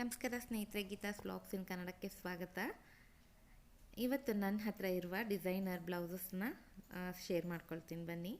ನಮಸ್ಕಾರ ಸ್ನೇಹಿತರೆ ಗೀತಾಸ್ ಬ್ಲಾಗ್ಸ್ ಇನ್ ಕನ್ನಡಕ್ಕೆ ಸ್ವಾಗತ. ಇವತ್ತು ನನ್ನ ಹತ್ರ ಇರುವ ಡಿಸೈನರ್ ಬ್ಲೌಸಸ್ನ ಶೇರ್ ಮಾಡ್ಕೊಳ್ತೀನಿ. ಬನ್ನಿ.